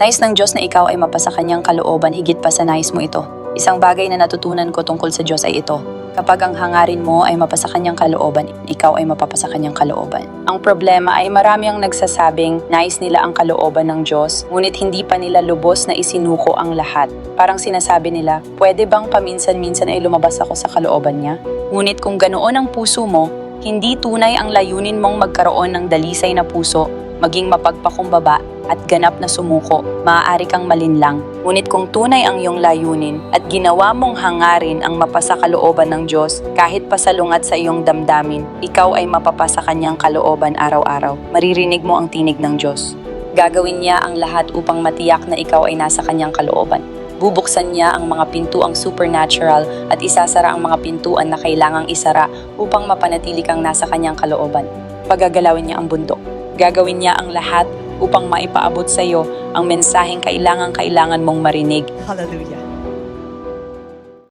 Nais ng Diyos na ikaw ay mapasa kanyang kalooban higit pa sa nais mo ito. Isang bagay na natutunan ko tungkol sa Diyos ay ito. Kapag ang hangarin mo ay mapasa kanyang kalooban, ikaw ay mapapasa kanyang kalooban. Ang problema ay marami ang nagsasabing nais nila ang kalooban ng Diyos, ngunit hindi pa nila lubos na isinuko ang lahat. Parang sinasabi nila, pwede bang paminsan-minsan ay lumabas ako sa kalooban niya? Ngunit kung ganoon ang puso mo, hindi tunay ang layunin mong magkaroon ng dalisay na puso, maging mapagpakumbaba at ganap na sumuko, maaari kang malinlang. Ngunit kung tunay ang iyong layunin at ginawa mong hangarin ang mapasa kalooban ng Diyos kahit pasalungat sa iyong damdamin, ikaw ay mapapasa kanyang kalooban araw-araw. Maririnig mo ang tinig ng Diyos. Gagawin niya ang lahat upang matiyak na ikaw ay nasa kanyang kalooban. Bubuksan niya ang mga pintuang supernatural at isasara ang mga pintuan na kailangang isara upang mapanatili kang nasa kanyang kalooban. Pagagalawin niya ang bundok. Gagawin niya ang lahat upang maipaabot sa iyo ang mensaheng kailangang-kailangan mong marinig. Hallelujah.